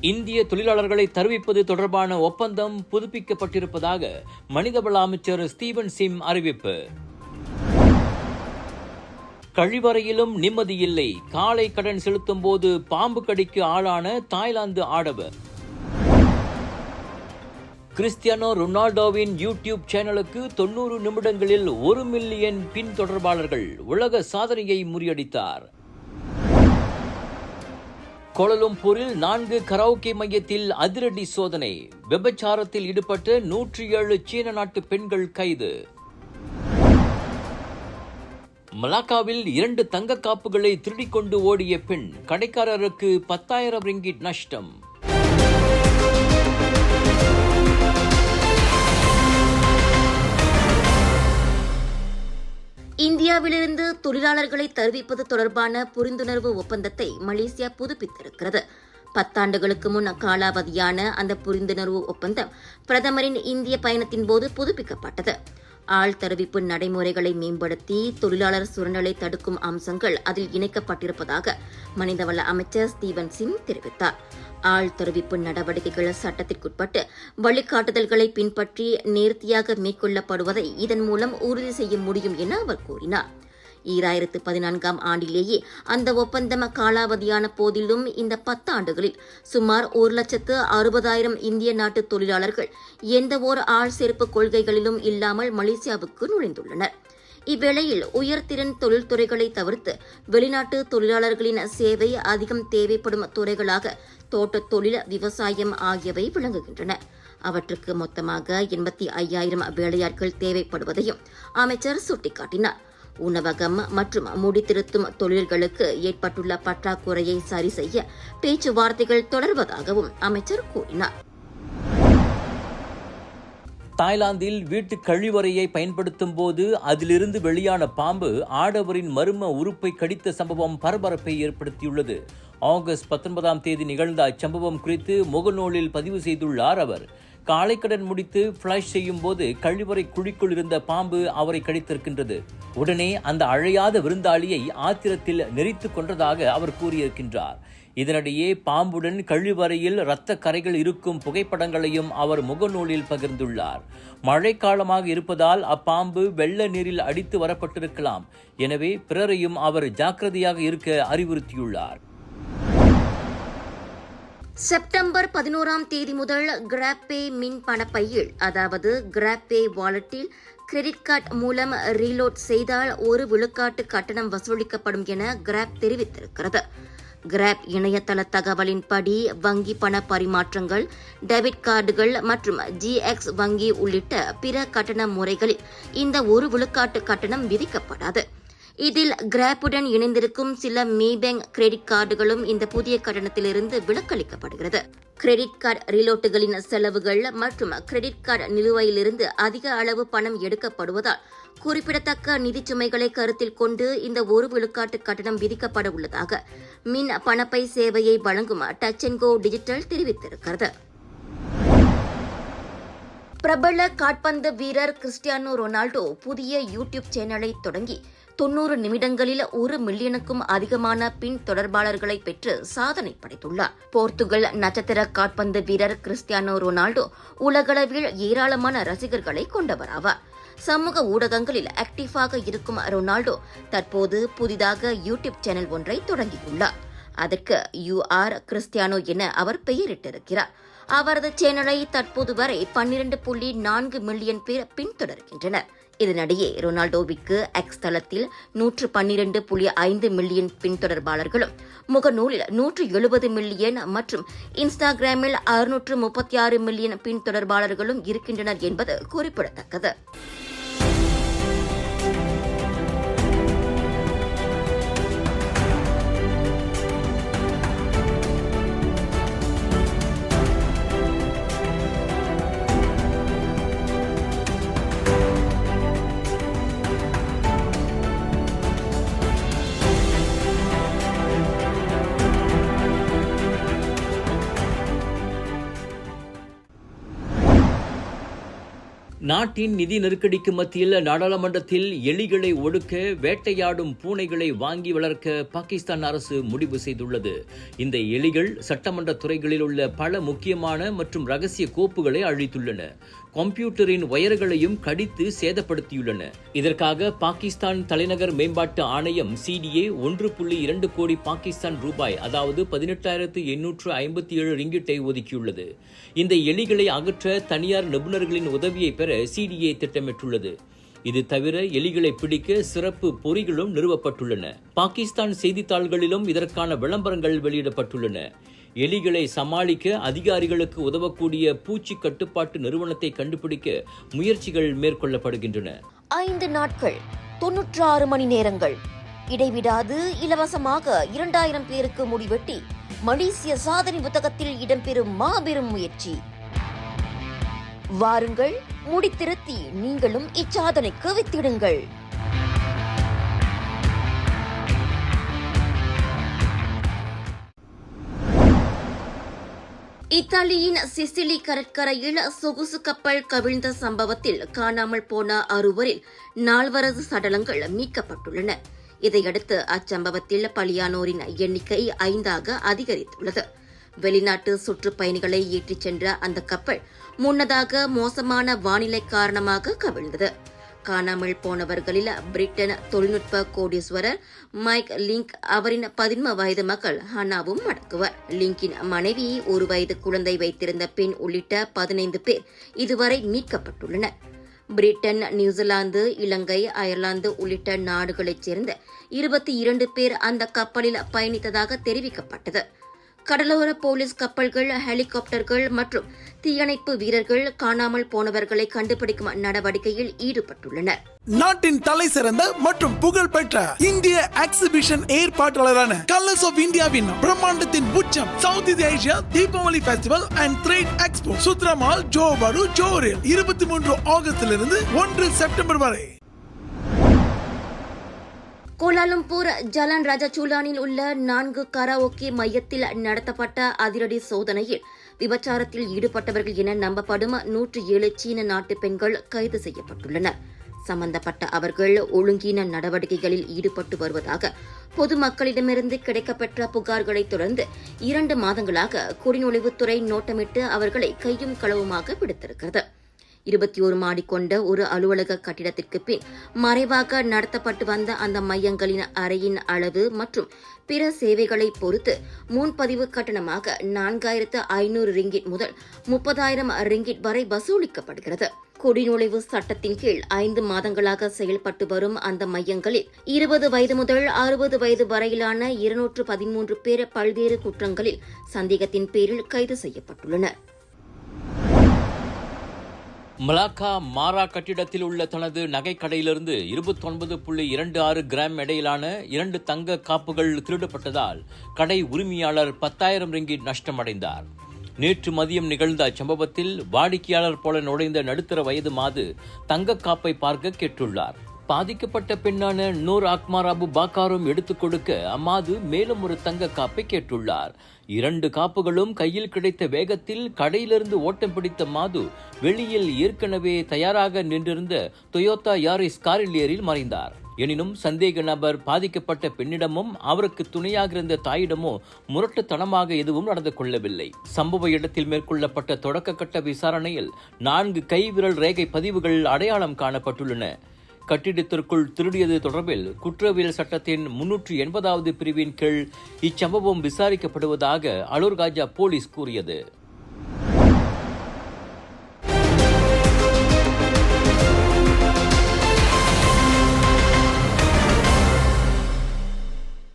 இந்திய தொழிலாளர்களை தருவிப்பது தொடர்பான ஒப்பந்தம் புதுப்பிக்கப்பட்டிருப்பதாக மனிதவள அமைச்சர் ஸ்டீவன் சிம் அறிவிப்பு. கழிவறையிலும் நிம்மதியில்லை காலை கடன் செலுத்தும் போது பாம்பு கடிக்கு ஆளான தாய்லாந்து ஆடவர். கிறிஸ்டியானோ ரொனால்டோவின் யூடியூப் சேனலுக்கு தொண்ணூறு நிமிடங்களில் ஒரு மில்லியன் பின்தொடர்பாளர்கள் உலக சாதனையை முறியடித்தார். கோலலும்பூரில் நான்கு கராோகே மையத்தில் அதிரடி சோதனை. விபச்சாரத்தில் ஈடுபட்ட நூற்றி ஏழு சீன நாட்டு பெண்கள் கைது. மலாக்காவில் இரண்டு தங்க காப்புகளை திருடிக்கொண்டு ஓடிய பெண் கடைக்காரருக்கு பத்தாயிரம் ரிங்கிட் நஷ்டம். இந்தியாவிலிருந்து தொழிலாளர்களை தருவிப்பது தொடர்பான புரிந்துணர்வு ஒப்பந்தத்தை மலேசியா புதுப்பித்திருக்கிறது. பத்தாண்டுகளுக்கு முன் காலாவதியான அந்த புரிந்துணர்வு ஒப்பந்தம் பிரதமரின் இந்திய பயணத்தின் போது புதுப்பிக்கப்பட்டது. ஆள் தருவிப்பு நடைமுறைகளை மேம்படுத்தி தொழிலாளர் சுரண்டலை தடுக்கும் அம்சங்கள் அதில் இணைக்கப்பட்டிருப்பதாக மனிதவள அமைச்சர் ஸ்டீவன் சிங் தெரிவித்தார். ஆள் நடவடிக்கைகள் சட்டத்திற்குட்பட்டு வழிகாட்டுதல்களை பின்பற்றி நேர்த்தியாக மேற்கொள்ளப்படுவதை இதன் மூலம் உறுதி செய்ய முடியும் என அவர் கூறினார். ஈராயிரத்து பதினான்காம் ஆண்டிலேயே அந்த ஒப்பந்தம் காலாவதியான போதிலும் இந்த பத்தாண்டுகளில் சுமார் ஒரு லட்சத்து அறுபதாயிரம் இந்திய நாட்டு தொழிலாளர்கள் எந்தவோர் ஆள் சேர்ப்பு கொள்கைகளிலும் இல்லாமல் மலேசியாவுக்கு நுழைந்துள்ளனர். இவ்வேளையில் உயர்திறன் தொழில்துறைகளை தவிர்த்து வெளிநாட்டு தொழிலாளர்களின் சேவை அதிகம் தேவைப்படும் துறைகளாக தோட்டத் தொழில் விவசாயம் ஆகியவை விளங்குகின்றன. அவற்றுக்கு மொத்தமாக எண்பத்தி ஐயாயிரம் வேலையாட்கள் தேவைப்படுவதையும் அமைச்சர் சுட்டிக்காட்டினார். உணவகம் மற்றும் முடித்திருத்தும் தொழில்களுக்கு ஏற்பட்டுள்ள பற்றாக்குறையை சரி செய்ய பேச்சுவார்த்தைகள் தொடர்வதாகவும் அமைச்சர் கூறினார். தாய்லாந்தில் வீட்டு கழிவறையை பயன்படுத்தும் போது அதிலிருந்து வெளியான பாம்பு ஆடவரின் மர்ம உறுப்பை கடித்த சம்பவம் பரபரப்பை ஏற்படுத்தியுள்ளது. ஆகஸ்ட் பத்தொன்பதாம் தேதி நிகழ்ந்த அச்சம்பவம் குறித்து முகநூலில் பதிவு செய்துள்ளார் அவர். காலைக்கடன் முடித்து ஃப்ளாஷ் செய்யும் போது கழிவறை குழிக்குள் இருந்த பாம்பு அவரை கடித்திருக்கின்றது. உடனே அந்த அழையாத விருந்தாளியை ஆத்திரத்தில் நெறித்து கொன்றதாக அவர் கூறியிருக்கின்றார். இதனிடையே பாம்புடன் கழிவறையில் இரத்த கரைகள் இருக்கும் புகைப்படங்களையும் அவர் முகநூலில் பகிர்ந்துள்ளார். மழைக்காலமாக இருப்பதால் அப்பாம்பு வெள்ள நீரில் அடித்து வரப்பட்டிருக்கலாம். எனவே பிறரையும் அவர் ஜாக்கிரதையாக இருக்க அறிவுறுத்தியுள்ளார். செப்டம்பர் பதினோராம் தேதி முதல் கிராப்பே மின் பணப்பையில் அதாவது கிராப்பே வாலெட்டில் கிரெடிட் கார்டு மூலம் ரீலோட் செய்தால் ஒரு விழுக்காட்டு கட்டணம் வசூலிக்கப்படும் என கிராப் தெரிவித்திருக்கிறது. கிராப் இணையதள தகவலின்படி வங்கி பண பரிமாற்றங்கள் டெபிட் கார்டுகள் மற்றும் ஜிஎக்ஸ் வங்கி உள்ளிட்ட பிற கட்டண முறைகளில் இந்த ஒரு விழுக்காட்டு கட்டணம் விதிக்கப்படாது. இதில் கிராப்புடன் இணைந்திருக்கும் சில மீபேங்க் கிரெடிட் கார்டுகளும் இந்த புதிய கட்டணத்திலிருந்து விலக்களிக்கப்படுகிறது. கிரெடிட் கார்டு ரீலோட்டுகளின் செலவுகள் மற்றும் கிரெடிட் கார்டு நிலுவையிலிருந்து அதிக அளவு பணம் எடுக்கப்படுவதால் குறிப்பிடத்தக்க நிதி சுமைகளை கருத்தில் கொண்டு இந்த ஒரு விழுக்காட்டு கட்டணம் விதிக்கப்பட உள்ளதாக மின் பணப்பை சேவையை வழங்கும் டச் அண்ட் கோ டிஜிட்டல் தெரிவித்திருக்கிறது. பிரபல காட்பந்து வீரர் கிறிஸ்டியானோ ரொனால்டோ புதிய யூடியூப் சேனலை தொடங்கி தொன்னூறு நிமிடங்களில் ஒரு மில்லியனுக்கும் அதிகமான பின் தொடர்பாளர்களை பெற்று சாதனை படைத்துள்ளார். போர்த்துகல் நட்சத்திர காட்பந்து வீரர் கிறிஸ்டியானோ ரொனால்டோ உலகளவில் ஏராளமான ரசிகர்களை கொண்டவராவார் சமூக ஊடகங்களில் ஆக்டிவாக இருக்கும் ரொனால்டோ தற்போது புதிதாக யூடியூப் சேனல் ஒன்றை தொடங்கியுள்ளார். அதற்கு யூ ஆர் கிறிஸ்டியானோ என அவர் பெயரிட்டிருக்கிறார். அவரது சேனலை தற்போது வரை பன்னிரண்டு புள்ளி நான்கு மில்லியன் பேர் பின்தொடர்கின்றனர். இதனிடையே ரொனால்டோவிற்கு எக்ஸ் தளத்தில் நூற்று பன்னிரண்டு புள்ளி ஐந்து மில்லியன் பின்தொடர்பாளர்களும் முகநூலில் நூற்று எழுபது மில்லியன் மற்றும் இன்ஸ்டாகிராமில் அறுநூற்று முப்பத்தி ஆறு மில்லியன் பின்தொடர்பாளர்களும் இருக்கின்றனர் என்பது குறிப்பிடத்தக்கது. நாட்டின் நிதி நெருக்கடிக்கு மத்தியில் நாடாளுமன்றத்தில் எலிகளை ஒடுக்க வேட்டையாடும் பூனைகளை வாங்கி வளர்க்க பாகிஸ்தான் அரசு முடிவு செய்துள்ளது. இந்த எலிகள் சட்டமன்ற துறைகளில் உள்ள பல முக்கியமான மற்றும் ரகசிய கோப்புகளை அழித்துள்ளன. கம்ப்யூட்டரின் ஒயர்களையும் கடித்து சேதப்படுத்தியுள்ளன. இதற்காக பாகிஸ்தான் தலைநகர் மேம்பாட்டு ஆணையம் சிடிஏ ஒன்று புள்ளி இரண்டு கோடி பாகிஸ்தான் ரூபாய் அதாவது பதினெட்டாயிரத்து எண்ணூற்று ஐம்பத்தி ஏழு ரிங்கிட்டை ஒதுக்கியுள்ளது. இந்த எலிகளை அகற்ற தனியார் நிபுணர்களின் உதவியை பெற சிடிஏ திட்டமிட்டுள்ளது. இது தவிர எலிகளை பிடிக்க சிறப்பு பொறிகளும் நிறுவப்பட்டுள்ளன. பாகிஸ்தான் செய்தித்தாள்களிலும் இதற்கான விளம்பரங்கள் வெளியிடப்பட்டுள்ளன. எலிகளை சமாளிக்க அதிகாரிகளுக்கு உதவக்கூடிய பூச்சி கட்டுப்பாட்டு நிறுவனத்தை கண்டுபிடிக்க முயற்சிகள் மேற்கொள்ளப்படுகின்றன. ஐந்து நாட்கள் தொன்னூற்றாறு மணி நேரங்கள். இடைவிடாது இலவசமாக இரண்டாயிரம் பேருக்கு முடிவெட்டி மலேசிய சாதனை புத்தகத்தில் இடம்பெறும் மாபெரும் முயற்சி. வாருங்கள் முடித்திருத்தி நீங்களும் இச்சாதனைக்கு வித்திடுங்கள். இத்தாலியின் சிசிலி கடற்கரையில் சொகுசு கப்பல் கவிழ்ந்த சம்பவத்தில் காணாமல் போன அறுவரில் நால்வரது சடலங்கள் மீட்கப்பட்டுள்ளன. இதையடுத்து அச்சம்பவத்தில் பலியானோரின் எண்ணிக்கை ஐந்தாக அதிகரித்துள்ளது. வெளிநாட்டு சுற்றுப்பயணிகளை ஏற்றிச் சென்ற அந்த கப்பல் முன்னதாக மோசமான வானிலை காரணமாக கவிழ்ந்தது. காணாமல் போனவர்களில் பிரிட்டன் தொழில்நுட்ப கோடீஸ்வரர் மைக் லிங்க் அவரின் பதின்ம வயது மகள் ஹனாவும் அடக்குவர் லிங்கின் மனைவி ஒரு வயது குழந்தை வைத்திருந்த பெண் உள்ளிட்ட பதினைந்து பேர் இதுவரை மீட்கப்பட்டுள்ளனர். Britain New Zealand Ilangai Ireland உள்ளிட்ட நாடுகளைச் சேர்ந்த இருபத்தி இரண்டு பேர் அந்த கப்பலில் பயணித்ததாக தெரிவிக்கப்பட்டது. கடலோர போலீஸ் கப்பல்கள் ஹெலிகாப்டர்கள் மற்றும் தீயணைப்பு வீரர்கள் காணாமல் போனவர்களை கண்டுபிடிக்கும் நடவடிக்கையில் ஈடுபட்டுள்ளனர். நாட்டின் தலை சிறந்த மற்றும் புகழ்பெற்ற இந்திய எக்ஸிபிஷன் ஏற்பாட்டாளரான கலர்ஸ் ஆஃப் இந்தியாவின் பிரம்மாண்டத்தின் உச்சம் south India Asia Deepavali festival and trade expo சுத்ரமால் ஜோபாடு ஜோரில் இருபத்தி மூன்று ஆகஸ்டிலிருந்து ஒன்று செப்டம்பர் வரை. கோலாலம்பூர் ஜலான் ராஜசூலானில் உள்ள நான்கு கராஓகே மையத்தில் நடத்தப்பட்ட அதிரடி சோதனையில் விபச்சாரத்தில் ஈடுபட்டவர்கள் என நம்பப்படும் நூற்று ஏழு சீன நாட்டு பெண்கள் கைது செய்யப்பட்டுள்ளனர். சம்பந்தப்பட்ட அவர்கள் ஒழுங்கீன நடவடிக்கைகளில் ஈடுபட்டு வருவதாக பொதுமக்களிடமிருந்து கிடைக்கப்பெற்ற புகார்களைத் தொடர்ந்து இரண்டு மாதங்களாக குடிநுழைவுத்துறை நோட்டமிட்டு அவர்களை கையும் களவுமாக பிடித்திருக்கிறது. இருபத்தி ஒரு மாடி கொண்ட ஒரு அலுவலக கட்டிடத்திற்கு பின் மறைவாக நடத்தப்பட்டு வந்த அந்த மையங்களின் அறையின் அளவு மற்றும் பிற சேவைகளை பொறுத்து முன்பதிவு கட்டணமாக நான்காயிரத்து ஐநூறு ரிங்கிட் முதல் முப்பதாயிரம் ரிங்கிட் வரை வசூலிக்கப்படுகிறது. குடிநுழைவு சட்டத்தின் கீழ் ஐந்து மாதங்களாக செயல்பட்டு வரும் அந்த மையங்களில் இருபது வயது முதல் அறுபது வயது வரையிலான இருநூற்று பதிமூன்று பேர் பல்வேறு குற்றங்களில் சந்தேகத்தின் பேரில் கைது செய்யப்பட்டுள்ளனர். மலாக்கா மாரா கட்டிடத்தில் உள்ள தனது நகைக்கடையிலிருந்து இருபத்தொன்பது புள்ளி இரண்டு ஆறு கிராம் எடையிலான இரண்டு தங்க காப்புகள் திருடப்பட்டதால் கடை உரிமையாளர் பத்தாயிரம் ரிங்கிட் நஷ்டமடைந்தார். நேற்று மதியம் நிகழ்ந்த அச்சம்பவத்தில் வாடிக்கையாளர் போல நுழைந்த நடுத்தர வயது மாது தங்க காப்பை பார்க்க கேட்டுள்ளார். பாதிக்கப்பட்ட பெண்ணான நூர் அக்மார் அபு பாக்காரும் எடுத்துக் கொடுக்க அம்மாது மேலும் ஒரு தங்க காப்பை கேட்டுள்ளார். இரண்டு காப்புகளும் கையில் கிடைத்த வேகத்தில் கடையிலிருந்து ஓட்டம் பிடித்த மாது வெளியில் ஏற்கனவே தயாராக நின்றிருந்த டொயோட்டா யாரிஸ் காரில் ஏறில் மறைந்தார். எனினும் சந்தேக நபர் பாதிக்கப்பட்ட பெண்ணிடமும் அவருக்கு துணையாக இருந்த தாயிடமோ முரட்டுத்தனமாக எதுவும் நடந்து கொள்ளவில்லை. சம்பவ இடத்தில் மேற்கொள்ளப்பட்ட தொடக்க கட்ட விசாரணையில் நான்கு கைவிரல் ரேகை பதிவுகள் அடையாளம் காணப்பட்டுள்ளன. கட்டிடத்திற்குள் திருடியது தொடர்பில் குற்றவியல் சட்டத்தின் முன்னூற்றி எண்பதாவது பிரிவின் கீழ் இச்சம்பவம் விசாரிக்கப்படுவதாக அலூர் காஜா போலீஸ் கூறியது.